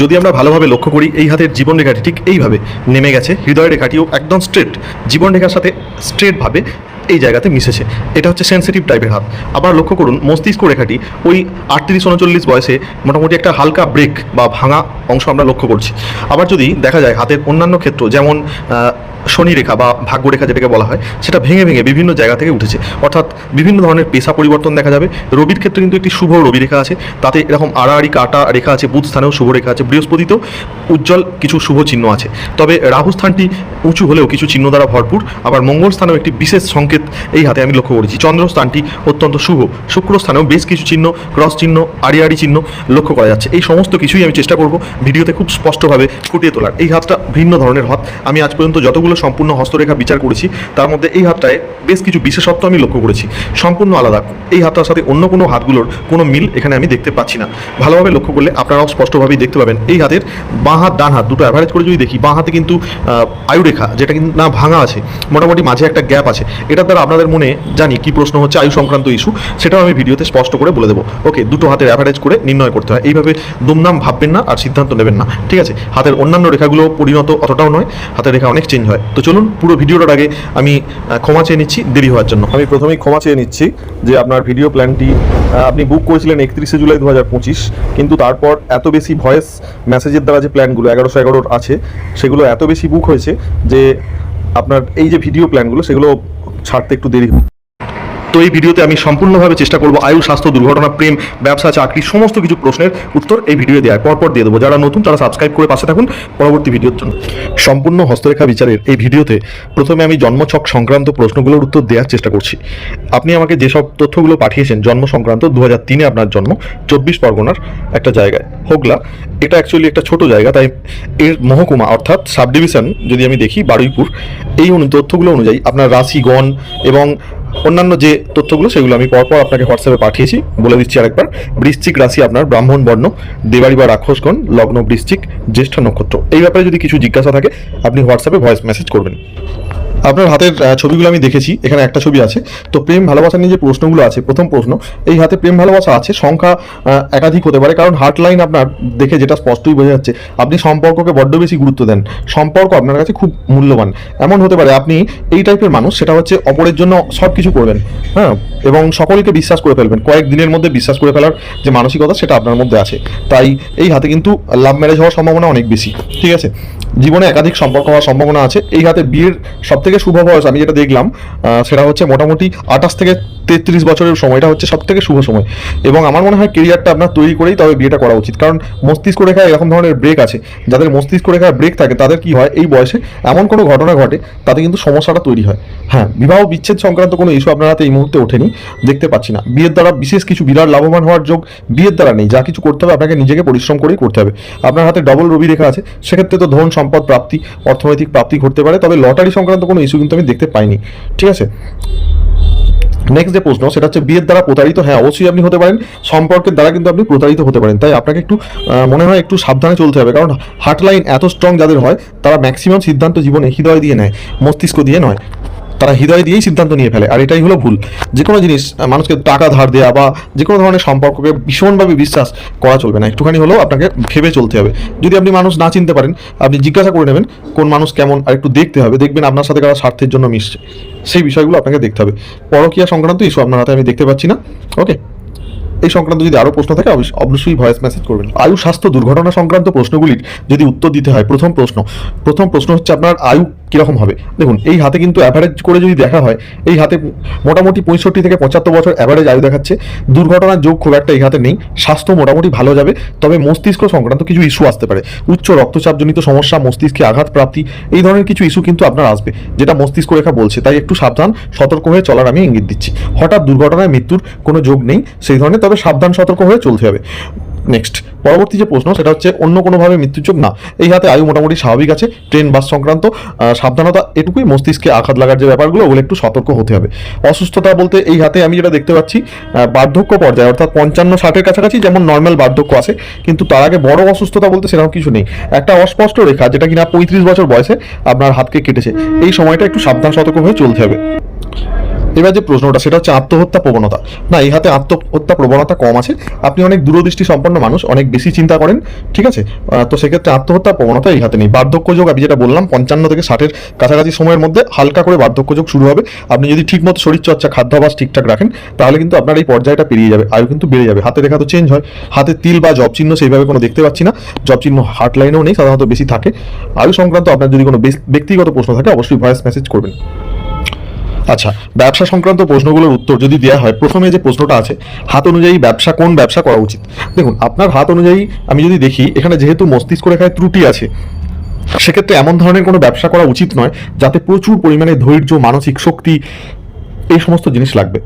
যদি আমরা ভালোভাবে লক্ষ্য করি, এই হাতের জীবন রেখাটি ঠিক এইভাবে নেমে গেছে। হৃদয় রেখাটিও একদম স্ট্রেট জীবন রেখার সাথে স্ট্রেটভাবে এই জায়গাতে মিশেছে। এটা হচ্ছে সেন্সিটিভ টাইপের হাত। আবার লক্ষ্য করুন, মস্তিষ্ক রেখাটি ওই আটত্রিশ উনচল্লিশ বয়সে মোটামুটি একটা হালকা ব্রেক বা ভাঙা অংশ আমরা লক্ষ্য করছি। আবার যদি দেখা যায় হাতের অন্যান্য ক্ষেত্র, যেমন শনি রেখা বা ভাগ্য রেখা যেটাকে বলা হয়, সেটা ভেঙে ভেঙে বিভিন্ন জায়গা থেকে উঠেছে। অর্থাৎ বিভিন্ন ধরনের পেশা পরিবর্তন দেখা যাবে। রবির ক্ষেত্রে কিন্তু একটি শুভ রবি রেখা আছে। তাতে এরকম আড়াআড়ি কাটা রেখা আছে, বুধ স্থানেও শুভ রেখা আছে। বৃহস্পতিতেও উজ্জ্বল কিছু শুভ চিহ্ন আছে। তবে রাহু স্থানটি উঁচু হলেও কিছু চিহ্ন দ্বারা ভরপুর। আবার মঙ্গল স্থানেও একটি বিশেষ সংকেত এই হাতে আমি লক্ষ্য করেছি। চন্দ্র স্থানটি অত্যন্ত শুভ। শুক্র স্থানেও বেশ কিছু চিহ্ন, ক্রস চিহ্ন আড়িয়াড়ি চিহ্ন লক্ষ্য করা যাচ্ছে। এই সমস্ত কিছুই আমি চেষ্টা করব ভিডিওতে খুব স্পষ্টভাবে ফুটিয়ে তোলার। এই হাতটা ভিন্ন ধরনের হাত। আমি আজ পর্যন্ত যতগুলো সম্পূর্ণ হস্তরেখা বিচার করেছি, তার মধ্যে এই হাতটায় বেশ কিছু বিশেষত্ব আমি লক্ষ্য করেছি। সম্পূর্ণ আলাদা। এই হাতটার সাথে অন্য কোনো হাতগুলোর কোনো মিল এখানে আমি দেখতে পাচ্ছি না। ভালোভাবে লক্ষ্য করলে আপনারাও স্পষ্টভাবেই দেখতে পাবেন। এই হাতের বাঁ হাত, ডান হাত দুটো অ্যাভারেজ করে যদি দেখি, বাঁ হাতে কিন্তু আয়ুরেখা, যেটা কিন্তু না ভাঙা আছে, মোটামুটি মাঝে একটা গ্যাপ আছে। এটার দ্বারা আপনাদের মনে জানি কি প্রশ্ন হচ্ছে, আয়ু সংক্রান্ত ইস্যু সেটাও আমি ভিডিওতে স্পষ্ট করে বলে দেবো। ওকে দুটো হাতের অ্যাভারেজ করে নির্ণয় করতে হয়। এইভাবে দুমদাম ভাববেন না আর সিদ্ধান্ত নেবেন না। ঠিক আছে? হাতের অন্যান্য রেখাগুলো পরিণত অতটাও নয়, হাতের রেখা অনেক চেঞ্জ হয়। তো চলুন, পুরো ভিডিওটার আগে আমি ক্ষমা চেয়ে নিচ্ছি দেরি হওয়ার জন্য। আমি প্রথমেই ক্ষমা চেয়ে নিচ্ছি যে আপনার ভিডিও প্ল্যানটি আপনি বুক করেছিলেন একত্রিশে জুলাই দু কিন্তু তারপর এত বেশি ভয়েস মেসেজের দ্বারা যে প্ল্যানগুলো এগারোশো এগারোর আছে, সেগুলো এত বেশি বুক হয়েছে যে আপনার এই যে ভিডিও প্ল্যানগুলো সেগুলো ছাড়তে একটু দেরি তো এই ভিডিওতে আমি সম্পূর্ণভাবে চেষ্টা করব আয়ু স্বাস্থ্য, দুর্ঘটনা, প্রেম, ব্যবসা, চাকরি, সমস্ত কিছু প্রশ্নের উত্তর এই ভিডিও দেওয়ার পরপর দিয়ে দেবো। যারা নতুন, তারা সাবস্ক্রাইব করে পাশে থাকুন। পরবর্তী ভিডিওর জন্য সম্পূর্ণ হস্তরেখা বিচারের এই ভিডিওতে প্রথমে আমি জন্মছক সংক্রান্ত প্রশ্নগুলোর উত্তর দেওয়ার চেষ্টা করছি। আপনি আমাকে যেসব তথ্যগুলো পাঠিয়েছেন, জন্ম সংক্রান্ত দু হাজার তিনে আপনার জন্ম, চব্বিশ পরগনার একটা জায়গায়, হোগলা, এটা অ্যাকচুয়ালি একটা ছোট জায়গা, তাই এর মহকুমা, অর্থাৎ সাব ডিভিশন যদি আমি দেখি, বারুইপুর, এই তথ্যগুলো অনুযায়ী আপনার রাশি গণ এবং অন্যান্য যে তথ্যগুলো, সেগুলো আমি পরপর আপনাকে হোয়াটসঅ্যাপে পাঠিয়েছি। বলে দিচ্ছি আরেকবার, বৃশ্চিক রাশি আপনার ব্রাহ্মণ, বর্ণ দেবাড়ি বা রাক্ষসগণ, লগ্ন, বৃশ্চিক, জ্যেষ্ঠ নক্ষত্র। এই ব্যাপারে যদি কিছু জিজ্ঞাসা থাকে, আপনি হোয়াটসঅ্যাপে ভয়েস মেসেজ করবেন। আপনার হাতের ছবিগুলো আমি দেখেছি, এখানে একটা ছবি আছে। তো প্রেম, ভালোবাসা নিয়ে যে প্রশ্নগুলো আছে, প্রথম প্রশ্ন, এই হাতে প্রেম, ভালোবাসা আছে, সংখ্যা একাধিক হতে পারে, কারণ হার্ট লাইন আপনার দেখে যেটা স্পষ্টই বোঝা যাচ্ছে, আপনি সম্পর্ককে বড্ড বেশি গুরুত্ব দেন। সম্পর্ক আপনার কাছে খুব মূল্যবান। এমন হতে পারে আপনি এই টাইপের মানুষ, সেটা হচ্ছে অপরের জন্য সব কিছু করবেন হ্যাঁ এবং সকলকে বিশ্বাস করে ফেলবেন, কয়েক দিনের মধ্যে বিশ্বাস করে ফেলার যে মানসিকতা, সেটা আপনার মধ্যে আছে। তাই এই হাতে কিন্তু লাভ ম্যারেজ হওয়ার সম্ভাবনা অনেক বেশি, ঠিক আছে? জীবনে একাধিক সম্পর্ক হওয়ার সম্ভাবনা আছে, এই হাতে বিয়ের সব থেকে শুভ বয়স আমি যেটা দেখলাম সেটা হচ্ছে মোটামুটি আঠাশ থেকে তেত্রিশ বছরের সময়টা হচ্ছে সব থেকে শুভ সময়। এবং আমার মনে হয় কেরিয়ারটা আপনার তৈরি করেই তবে বিয়েটা করা উচিত। কারণ মস্তিষ্ক রেখায় এরকম ধরনের ব্রেক আছে। যাদের মস্তিষ্ক রেখায় ব্রেক থাকে, তাদের কি হয়? এই বয়সে এমন কোনো ঘটনা ঘটে, তাতে কিন্তু সমস্যাটা তৈরি হয়। হ্যাঁ বিবাহ বিচ্ছেদ সংক্রান্ত কোনো ইস্যু আপনার হাতে এই মুহূর্তে ওঠেনি, দেখতে পাচ্ছি না। বিয়ের দ্বারা বিশেষ কিছু বিরাট লাভবান হওয়ার যোগ বিয়ের দ্বারা নেই। যা কিছু করতে হবে আপনাকে নিজেকে পরিশ্রম করেই করতে হবে। আপনার হাতে ডবল রবি রেখা আছে। সেক্ষেত্রে তো ধন, সম্পদ, প্রাপ্তি, অর্থনৈতিক প্রাপ্তি ঘটতে পারে। তবে লটারি সংক্রান্ত কোনো ইস্যু কিন্তু আমি দেখতে পাইনি। ঠিক আছে? নেক্সট যে প্রশ্ন, সেটা হচ্ছে বিয়ের দ্বারা প্রতারিত হ্যাঁ অবশ্যই আপনি হতে পারেন। সম্পর্কের দ্বারা কিন্তু আপনি প্রতারিত হতে পারেন। তাই আপনাকে একটু মনে হয় একটু সাবধানে চলতে হবে। কারণ হার্ট লাইন এত স্ট্রং যাদের হয়, তারা ম্যাক্সিমাম সিদ্ধান্ত জীবনে হৃদয় দিয়ে নেয়, মস্তিষ্ক দিয়ে নয়। তারা হৃদয় দিয়েই সিদ্ধান্ত নিয়ে ফেলে। আর এটাই হলো ভুল। যে কোনো জিনিস মানুষকে টাকা ধার দেওয়া বা যে কোনো ধরনের সম্পর্ককে ভীষণভাবে বিশ্বাস করা চলবে না। একটুখানি হলেও আপনাকে ভেবে চলতে হবে। যদি আপনি মানুষ না চিনতে পারেন, আপনি জিজ্ঞাসা করে নেবেন কোন মানুষ কেমন, আর একটু দেখতে হবে। দেখবেন আপনার সাথে কারা স্বার্থের জন্য মিশছে। সেই বিষয়গুলো আপনাকে দেখতে হবে। পরকীয়া সংক্রান্ত ইস্যু আপনার হাতে আমি দেখতে পাচ্ছি না। ওকে এই সংক্রান্ত যদি আরও প্রশ্ন থাকে অবশ্য- অবশ্যই ভয়েস মেসেজ করবেন। আয়ু স্বাস্থ্য দুর্ঘটনা সংক্রান্ত প্রশ্নগুলির যদি উত্তর দিতে হয়, প্রথম প্রশ্ন। প্রথম প্রশ্ন হচ্ছে আপনার আয়ু কীরকম হবে? দেখুন, এই হাতে কিন্তু অ্যাভারেজ করে যদি দেখা হয়, এই হাতে মোটামুটি পঁয়ষট্টি থেকে পঁচাত্তর বছর অ্যাভারেজ আয়ু দেখাচ্ছে। দুর্ঘটনার যোগ খুব একটা এই হাতে নেই। স্বাস্থ্য মোটামুটি ভালো যাবে, তবে মস্তিষ্ক সংক্রান্ত কিছু ইস্যু আসতে পারে। উচ্চ রক্তচাপজনিত সমস্যা, মস্তিষ্কে আঘাত প্রাপ্তি, এই ধরনের কিছু ইস্যু কিন্তু আপনার আসবে, যেটা মস্তিষ্ক রেখা বলছে। তাই একটু সাবধান, সতর্ক হয়ে চলার আমি ইঙ্গিত দিচ্ছি। হঠাৎ দুর্ঘটনায় মৃত্যুর কোনো যোগ নেই সেই ধরনের, তবে সাবধান, সতর্ক হয়ে চলতে হবে। নেক্সট। পরবর্তী যে প্রশ্ন, সেটা হচ্ছে অন্য কোনোভাবে মৃত্যুর যোগ না, এই হাতে আয়ু মোটামুটি স্বাভাবিক আছে, ট্রেন, বাস সংক্রান্ত সাবধানতা এটুকুই, মস্তিষ্কে আঘাত লাগার যে ব্যাপারগুলো, ওগুলো একটু সতর্ক হতে হবে। অসুস্থতা বলতে এই হাতে আমি যেটা দেখতে পাচ্ছি বার্ধক্য পর্যায়ে, অর্থাৎ পঞ্চান্ন ষাটের কাছাকাছি যেমন নর্মাল বার্ধক্য আছে, কিন্তু তার আগে বড় অসুস্থতা বলতে সেরকম কিছু নেই। একটা অস্পষ্ট রেখা, যেটা কিনা পঁয়ত্রিশ বছর বয়সে আপনার হাতকে কেটেছে, এই সময়টা একটু সাবধান, সতর্ক হয়ে চলতে হবে। এবার যে প্রশ্নটা, সেটা হচ্ছে আত্মহত্যা প্রবণতা। না, এই হাতে আত্মহত্যা প্রবণতা কম আছে। আপনি অনেক দূরদৃষ্টি সম্পন্ন মানুষ, অনেক বেশি চিন্তা করেন, ঠিক আছে? তো সেক্ষেত্রে আত্মহত্যা প্রবণতা এই হাতে নেই। বার্ধক্য যোগ আমি যেটা বললাম, পঞ্চান্ন থেকে ষাটের কাছাকাছি সময়ের মধ্যে হালকা করে বার্ধক্য যোগ শুরু হবে। আপনি যদি ঠিকমতো শরীরচর্চা খাদ্যাভাস ঠিকঠাক রাখেন, তাহলে কিন্তু আপনার এই পর্যায়টা পেরিয়ে যাবে, আয়ু কিন্তু বেড়ে যাবে। হাতে রেখা তো চেঞ্জ হয়। হাতে তিল বা জব চিহ্ন সেইভাবে কোনো দেখতে পাচ্ছি না। জব চিহ্ন হার্ট লাইনেও নেই, সাধারণত বেশি থাকে। আয়ু সংক্রান্ত আপনার যদি কোনো ব্যক্তিগত প্রশ্ন থাকে, অবশ্যই ভয়েস মেসেজ করবেন। আচ্ছা ব্যবসা সংক্রান্ত প্রশ্নগুলোর উত্তর যদি দেওয়া হয়, প্রথমে যে প্রশ্নটা আছে, হাত অনুযায়ী ব্যবসা কোন ব্যবসা করা উচিত? দেখুন, আপনার হাত অনুযায়ী আমি যদি দেখি, এখানে যেহেতু মস্তিষ্ক রেখায় ত্রুটি আছে, সেক্ষেত্রে এমন ধরনের কোনো ব্যবসা করা উচিত নয়, যাতে প্রচুর পরিমাণে ধৈর্য, মানসিক শক্তি, এই সমস্ত জিনিস লাগবে।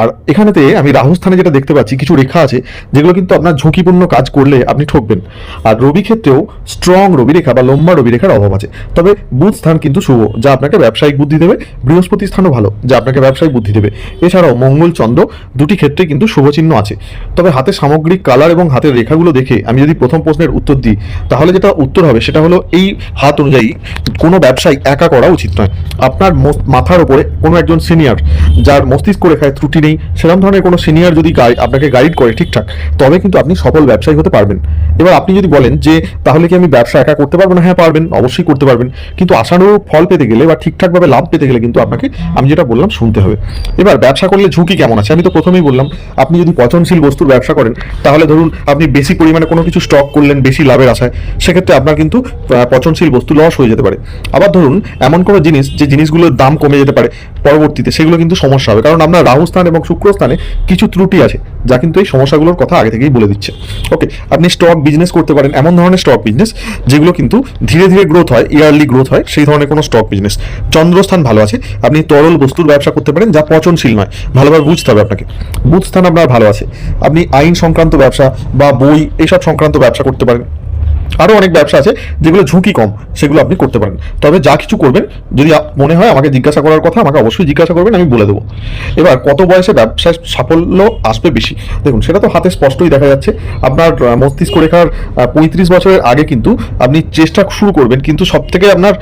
আর এখানেতে আমি রাহুস্থানে যেটা দেখতে পাচ্ছি, কিছু রেখা আছে, যেগুলো কিন্তু আপনার ঝুঁকিপূর্ণ কাজ করলে আপনি ঠকবেন। আর রবি ক্ষেত্রেও স্ট্রং রবি রেখা বা লম্বা রবি রেখার অভাব আছে। তবে বুধ স্থান কিন্তু শুভ, যা আপনাকে ব্যবসায়িক বুদ্ধি দেবে, বৃহস্পতি স্থানও ভালো, যা আপনাকে ব্যবসায়িক বুদ্ধি দেবে। এছাড়াও মঙ্গল চন্দ্র দুটি ক্ষেত্রে কিন্তু শুভ চিহ্ন আছে। তবে হাতের সামগ্রিক কালার এবং হাতের রেখাগুলো দেখে আমি যদি প্রথম প্রশ্নের উত্তর দিই, তাহলে যেটা উত্তর হবে সেটা হলো এই হাত অনুযায়ী কোনো ব্যবসায় একা করা উচিত নয়। আপনার মাথার ওপরে কোনো একজন সিনিয়র যার মস্তিষ্ক রেখায় ত্রুটি নেই সেরকম ধরনের কোনো সিনিয়র যদি আপনাকে গাইড করে ঠিকঠাক, তবে কিন্তু আপনি সফল ব্যবসায়ী হতে পারবেন। এবার আপনি যদি বলেন যে, তাহলে কি আমি ব্যবসা একা করতে পারব না? হ্যাঁ পারবেন, অবশ্যই করতে পারবেন। কিন্তু আশানুরূপ ফল পেতে গেলে বা ঠিকঠাকভাবে লাভ পেতে গেলে কিন্তু আপনাকে, আমি যেটা বললাম, শুনতে হবে। এবার ব্যবসা করলে ঝুঁকি কেমন আছে? আমি তো প্রথমেই বললাম, আপনি যদি পচনশীল বস্তুর ব্যবসা করেন, তাহলে ধরুন আপনি বেশি পরিমাণে কোনো কিছু স্টক করলেন, বেশি লাভের আশায়, সেক্ষেত্রে আপনার কিন্তু পচনশীল বস্তু লস হয়ে যেতে পারে। আবার ধরুন, এমন কোনো জিনিস, যে জিনিসগুলোর দাম কমে যেতে পারে পরবর্তীতে সেগুলো কিন্তু সমস্যা হবে। কারণ আপনার রাহু স্থান এবং শুক্রস্থানে কিছু ত্রুটি আছে, যা কিন্তু এই সমস্যাগুলোর কথা আগে থেকেই বলে দিচ্ছে। ওকে আপনি স্টক বিজনেস করতে পারেন এমন ধরনের স্টক বিজনেস যেগুলো কিন্তু ধীরে ধীরে গ্রোথ হয় ইয়ারলি গ্রোথ হয়, সেই ধরনের কোনো স্টক বিজনেস চন্দ্রস্থান ভালো আছে, আপনি তরল বস্তুর ব্যবসা করতে পারেন, যা পচনশীল নয়, ভালোভাবে বুঝতে হবে আপনাকে। বুধ স্থান আপনার ভালো আছে, আপনি আইন সংক্রান্ত ব্যবসা বা বই, এইসব সংক্রান্ত ব্যবসা করতে পারেন। আরও অনেক ব্যবসা আছে যেগুলো ঝুঁকি কম, সেগুলো আপনি করতে পারেন। তবে যা কিছু করবেন, যদি মনে হয় আমাকে জিজ্ঞাসা করার কথা, আমাকে অবশ্যই জিজ্ঞাসা করবেন, আমি বলে দেবো। এবার, কত বয়সে ব্যবসায় সাফল্য আসবে বেশি? দেখুন, সেটা তো হাতে স্পষ্টই দেখা যাচ্ছে। আপনার মস্তিষ্ক রেখার পঁয়ত্রিশ বছরের আগে কিন্তু আপনি চেষ্টা শুরু করবেন, কিন্তু সব থেকে আপনার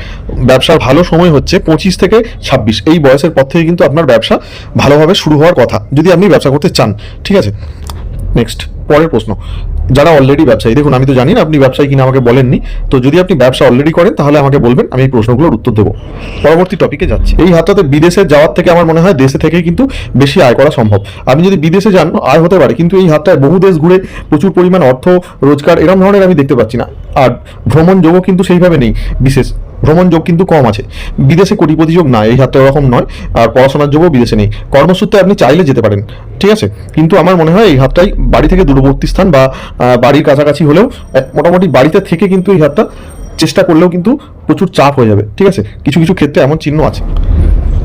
ব্যবসার ভালো সময় হচ্ছে পঁচিশ থেকে ছাব্বিশ। এই বয়সের পর থেকে কিন্তু আপনার ব্যবসা ভালোভাবে শুরু হওয়ার কথা, যদি আপনি ব্যবসা করতে চান। ঠিক আছে? নেক্সট পরের প্রশ্ন, যারা অলরেডি ব্যবসায়ী, দেখুন আমি তো জানি না আপনি ব্যবসায়ী কিনা, আমাকে বলেননি। তো যদি আপনি ব্যবসা অলরেডি করেন, তাহলে আমাকে বলবেন, আমি এই প্রশ্নগুলোর উত্তর দেবো। পরবর্তী টপিকে যাচ্ছি। এই হাতটাতে বিদেশে যাওয়ার থেকে আমার মনে হয় দেশে থেকে কিন্তু বেশি আয় করা সম্ভব। আপনি যদি বিদেশে যান, আয় হতে পারে, কিন্তু এই হাতটায় বহু দেশ ঘুরে প্রচুর পরিমাণ অর্থ, রোজগার এরকম ধরনের আমি দেখতে পাচ্ছি না। আর ভ্রমণ যোগও কিন্তু সেইভাবে নেই, বিশেষ। ভ্রমণ যোগ কিন্তু কম আছে। বিদেশে কোটিপতি যোগ না, এই হাতটা ওরকম নয়, আর পড়াশোনার যোগও বিদেশে নেই। কর্মসূত্রে আপনি চাইলে যেতে পারেন, ঠিক আছে? কিন্তু আমার মনে হয় এই হাতটাই বাড়ি থেকে দূরবর্তী স্থান বা বাড়ির কাছাকাছি হলেও মোটামুটি বাড়িতে থেকে কিন্তু এই হাতটা চেষ্টা করলেও কিন্তু প্রচুর চাপ হয়ে যাবে, ঠিক আছে? কিছু কিছু ক্ষেত্রে এমন চিহ্ন আছে।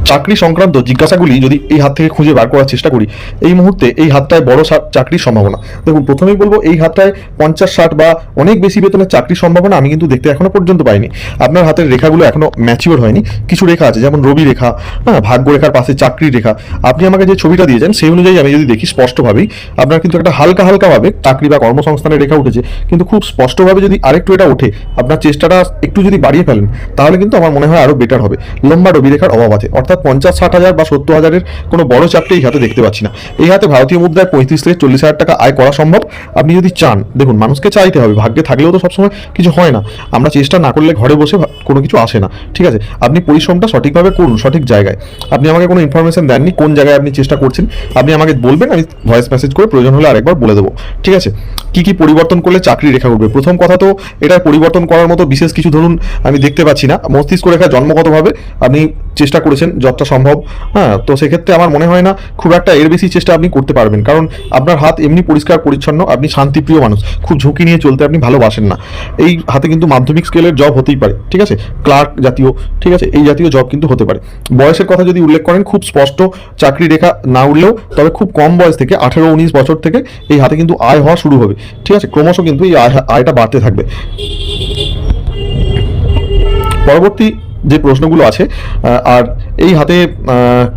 চাকরি সংক্রান্ত জিজ্ঞাসাগুলি যদি এই হাত থেকে খুঁজে বার করার চেষ্টা করি, এই মুহূর্তে এই হাতটায় বড় চাকরির সম্ভাবনা। দেখুন, প্রথমেই বলব, এই হাতটায় পঞ্চাশ, ষাট বা অনেক বেশি বেতনের চাকরির সম্ভাবনা আমি কিন্তু দেখতে এখনও পর্যন্ত পাইনি। আপনার হাতের রেখাগুলো এখনও ম্যাচিওর হয়নি। কিছু রেখা আছে, যেমন রবি রেখা হ্যাঁ ভাগ্য রেখার পাশে চাকরির রেখা। আপনি আমাকে যে ছবিটা দিয়েছেন, সেই অনুযায়ী আমি যদি দেখি, স্পষ্টভাবেই আপনার কিন্তু একটা হালকা, হালকাভাবে চাকরি বা কর্মসংস্থানের রেখা উঠেছে। কিন্তু খুব স্পষ্টভাবে যদি আরেকটু এটা ওঠে, আপনার চেষ্টাটা একটু যদি বাড়িয়ে ফেলেন, তাহলে কিন্তু আমার মনে হয় আরও বেটার হবে। লম্বা রবি রেখার অভাব আছে। অর্থাৎ পঞ্চাশ, ষাট হাজার বা সত্তর হাজারের কোনো বড় চাপটা এই হাতে দেখতে পাচ্ছি না। এই হাতে ভারতীয় মুদ্রায় পঁয়ত্রিশ থেকে চল্লিশ হাজার টাকা আয় করা সম্ভব। আপনি যদি চান, দেখুন, মানুষকে চাইতে হবে, ভাগ্যে থাকলেও তো সবসময় কিছু হয় না। আমরা চেষ্টা না করলে ঘরে বসে কোনো কিছু আসে না, ঠিক আছে? আপনি পরিশ্রমটা সঠিকভাবে করুন, সঠিক জায়গায়। আপনি আমাকে কোনো ইনফরমেশন দেননি কোন জায়গায় আপনি চেষ্টা করছেন, আপনি আমাকে বলবেন, আমি ভয়েস মেসেজ করে প্রয়োজন হলে আরেকবার বলে দেবো, ঠিক আছে? কি কি পরিবর্তন করলে চাকরি রেখা উঠবে প্রথম কথা তো, এটা পরিবর্তন করার মতো বিশেষ কিছু ধরুন আমি দেখতে পাচ্ছি না। মস্তিষ্ক রেখা জন্মগতভাবে আপনি চেষ্টা করেছেন যতটা সম্ভব হ্যাঁ তো সেক্ষেত্রে আমার মনে হয় না খুব একটা এর বেশি চেষ্টা আপনি করতে পারবেন। কারণ আপনার হাত এমনি পরিষ্কার, পরিচ্ছন্ন, আপনি শান্তিপ্রিয় মানুষ। খুব ঝুঁকি নিয়ে চলতে আপনি ভালোবাসেন না। এই হাতে কিন্তু মাধ্যমিক স্কেলের জব হতেই পারে, ঠিক আছে? ক্লার্ক জাতীয়, ঠিক আছে? এই জাতীয় জব কিন্তু হতে পারে। বয়সের কথা যদি উল্লেখ করেন, খুব স্পষ্ট চাকরি রেখা না উঠলেও, তবে খুব কম বয়স থেকে, আঠেরো, উনিশ বছর থেকে এই হাতে কিন্তু আয় হওয়া শুরু হবে, ঠিক আছে? ক্রমশ কিন্তু এই আয়, আয়টা বাড়তে থাকবে। পরবর্তী যে প্রশ্নগুলো আছে আর এই হাতে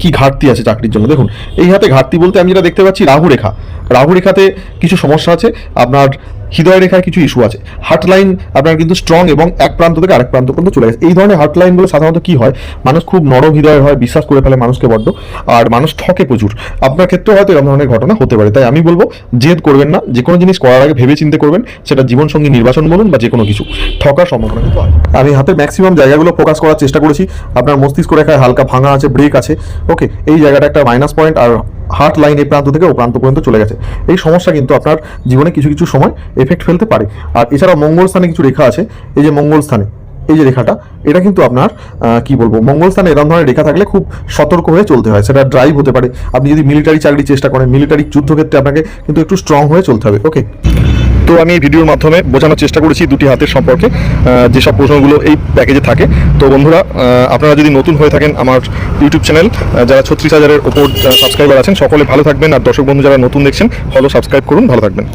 কি ঘাটতি আছে চাকরির জন্য? দেখুন, এই হাতে ঘাটতি বলতে আমি যেটা দেখতে পাচ্ছি, রাহু রেখা। রাহু রেখাতে কিছু সমস্যা আছে, আপনার হৃদয় রেখায় কিছু ইস্যু আছে। হার্ট লাইন আপনার কিন্তু স্ট্রং এবং এক প্রান্ত থেকে আরেক প্রান্ত পর্যন্ত চলে গেছে। এই ধরনের হার্ট লাইনগুলো সাধারণত কি হয়? মানুষ খুব নরম হৃদয় হয়, বিশ্বাস করে ফেলে মানুষকে বড্ড, আর মানুষ ঠকে প্রচুর। আপনার ক্ষেত্রেও হয়তো এরকম ধরনের ঘটনা হতে পারে। তাই আমি বলব, জেদ করবেন না। যে কোনো জিনিস করার আগে ভেবে চিন্তে করবেন, সেটা জীবনসঙ্গী নির্বাচন বলুন বা যে কোনো কিছু। ঠকার সম্ভাবনা কিন্তু আছে। আমি হাতের ম্যাক্সিমাম জায়গাগুলো ফোকাস করার চেষ্টা করেছি। আপনার মস্তিষ্ক রেখায় হালকা ভাঙা আছে ব্রেক আছে। ওকে এই জায়গাটা একটা মাইনাস পয়েন্ট আর হার্ট লাইন এই প্রান্ত থেকে ও প্রান্ত পর্যন্ত চলে গেছে। এই সমস্যা কিন্তু আপনার জীবনে কিছু কিছু সময় এফেক্ট ফেলতে পারে। আর এছাড়াও মঙ্গল স্থানে কিছু রেখা আছে। এই যে মঙ্গল স্থানে এই যে রেখাটা, এটা কিন্তু আপনার কি বলব, মঙ্গল স্থানে এরকম ধরনের রেখা থাকলে খুব সতর্ক হয়ে চলতে হয়। সেটা ড্রাইভ হতে পারে। আপনি যদি মিলিটারি চাকরি চেষ্টা করেন মিলিটারি যুদ্ধক্ষেত্রে আপনাকে কিন্তু একটু স্ট্রং হয়ে চলতে হবে। ওকে তো আমি এই ভিডিওর মাধ্যমে বোঝানোর চেষ্টা করেছি দুটি হাতের সম্পর্কে যেসব প্রশ্নগুলো এই প্যাকেজে থাকে। তো বন্ধুরা আপনারা যদি নতুন হয়ে থাকেন আমার ইউটিউব চ্যানেল যারা ছত্রিশ হাজারের ওপর সাবস্ক্রাইবার আছেন, সকলে ভালো থাকবেন। আর দর্শক বন্ধু যারা নতুন দেখছেন ফলো সাবস্ক্রাইব করুন। ভালো থাকবেন।